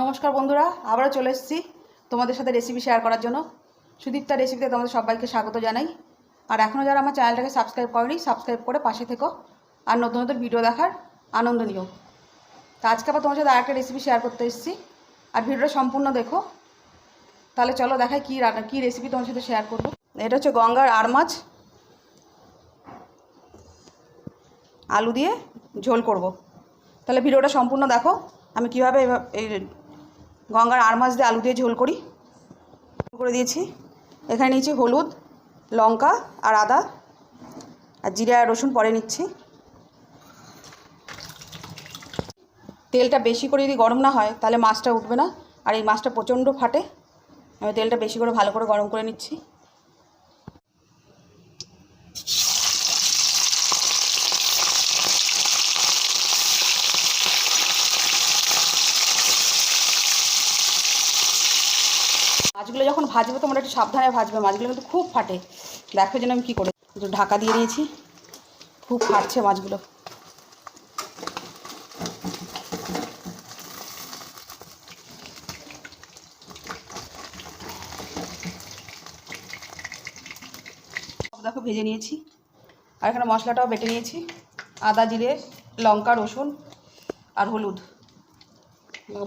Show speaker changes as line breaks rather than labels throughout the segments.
নমস্কার বন্ধুরা, আবারও চলে এসেছি তোমাদের সাথে রেসিপি শেয়ার করার জন্য। সুদীপ্তা রেসিপিতে তোমাদের সবাইকে স্বাগত জানাই। আর এখনও যারা আমার চ্যানেলটাকে সাবস্ক্রাইব করেনি সাবস্ক্রাইব করে পাশে থেকো আর নতুন নতুন ভিডিও দেখার আনন্দ নিও। তো আজকে আবার তোমার সাথে আরেকটা রেসিপি শেয়ার করতে এসেছি। আর ভিডিওটা সম্পূর্ণ দেখো। তাহলে চলো দেখাই কী রান্না, কী রেসিপি তোমার সাথে শেয়ার করব। এটা হচ্ছে গঙ্গার আর মাছ। আলু দিয়ে ঝোল করব। তাহলে ভিডিওটা সম্পূর্ণ দেখো। আমি কীভাবে এই গঙ্গার আর মাছ দিয়ে আলু দিয়ে ঝোল করি। করে দিয়েছি। এখানে নিয়েছি হলুদ, লঙ্কা আর আদা আর জিরা আর রসুন পরে নিচ্ছি। তেলটা বেশি করে যদি গরম না হয়, তাহলে মাছটা উঠবে না। আর এই মাছটা প্রচণ্ড ফাটে। আমি তেলটা বেশি করে ভালো করে গরম করে নিচ্ছি। মাছগুলো যখন ভাজবে তোমরা একটু সাবধানে ভাজবে, মাছগুলো কিন্তু খুব ফাটে। দেখো যেন আমি কী করে একটু ঢাকা দিয়ে দিয়েছি। খুব ফাটছে মাছগুলো। দেখো ভেজে নিয়েছি। আর এখানে মশলাটাও বেটে নিয়েছি। আদা, জিরে, লঙ্কা, রসুন আর হলুদ।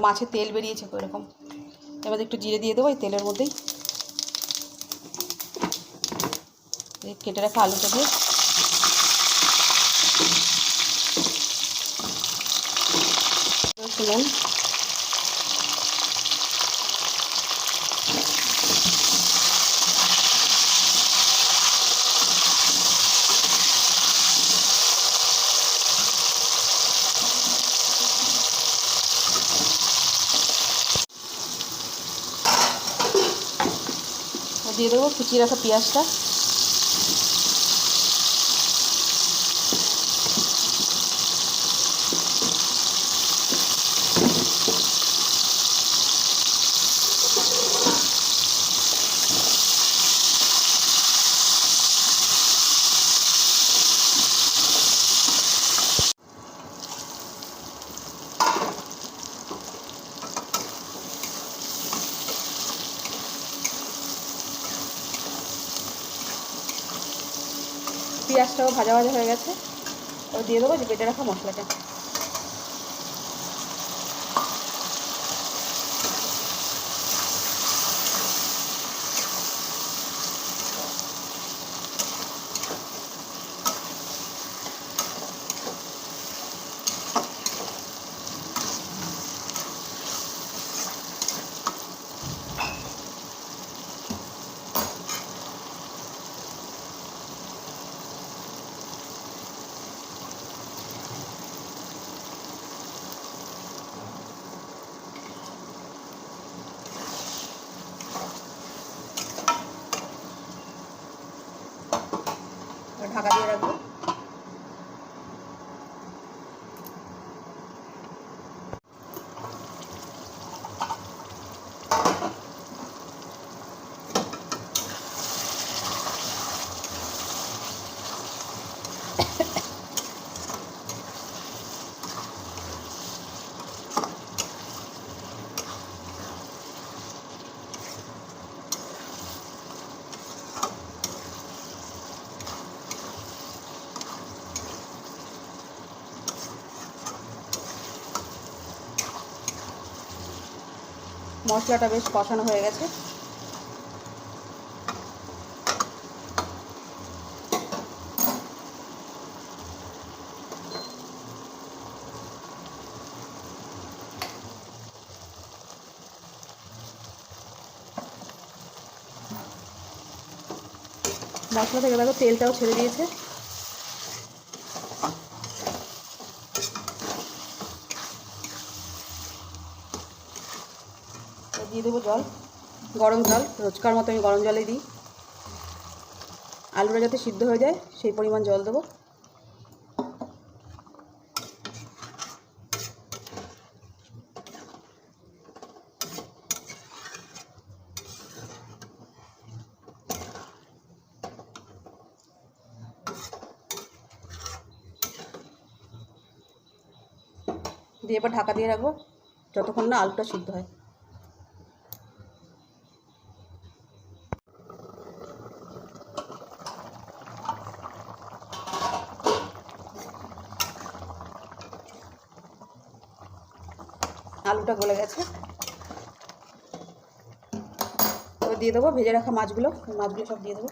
মাছের তেল বেরিয়েছে এরকম এবার একটু জিরে দিয়ে দেবো এই তেলের মধ্যেই। কেটে রাখা আলুটা দিয়ে দিয়ে দেবো কুচিয়ে রাখা পেঁয়াজটাও ভাজা ভাজা হয়ে গেছে। ও দিয়ে দেবো যে বেটে রাখা মশলাটা। আর ঢাকা দিয়ে রাখব মশলাটা বেশ কষানো হয়ে গেছে। মশলা থেকে দেখো তেলটাও ছেড়ে দিয়েছে এবার দিয়ে দেবো জল, গরম জল, রোজকার মতো আমি গরম জলে দিই। আলুটা যাতে সিদ্ধ হয়ে যায়, সেই পরিমাণ জল দেবো। দিয়ে এবার ঢাকা দিয়ে রাখব, যতক্ষণ না আলুটা সিদ্ধ হয়। আলুটা গলে গেছে। দিয়ে দেবো ভেজে রাখা মাছগুলো মাছগুলো সব দিয়ে দেবো।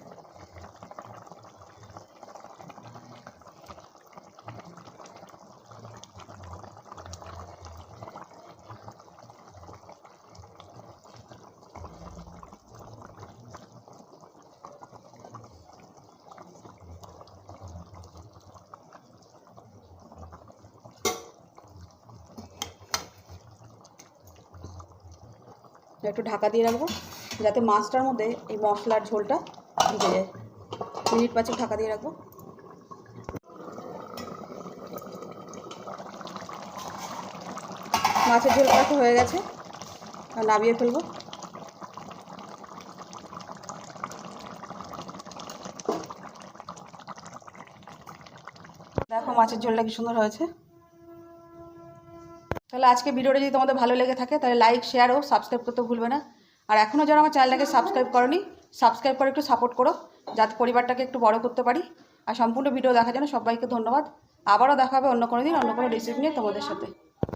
একটু ঢাকা দিয়ে রাখব, যাতে মাছটার মধ্যে এই মশলার ঝোলটা ঢুকে যায়। মিনিট পাঁচেক ঢাকা দিয়ে রাখব। মাছের ঝোলটা তো হয়ে গেছে নামিয়ে ফেলব। দেখো মাছের ঝোলটা কি সুন্দর হয়েছে। তাহলে আজকে ভিডিওটা যদি তোমাদের ভালো লেগে থাকে, তাহলে লাইক শেয়ার ও সাবস্ক্রাইব করতে ভুলবে না। আর এখনও যারা আমার চ্যানেলটাকে সাবস্ক্রাইব করনি সাবস্ক্রাইব করে একটু সাপোর্ট করো, যাতে পরিবারটাকে একটু বড় করতে পারি। আর সম্পূর্ণ ভিডিও দেখার জন্য সবাইকে ধন্যবাদ। আবারও দেখা হবে অন্য কোনো দিন, অন্য কোনো রেসিপি নিয়ে তোমাদের সাথে।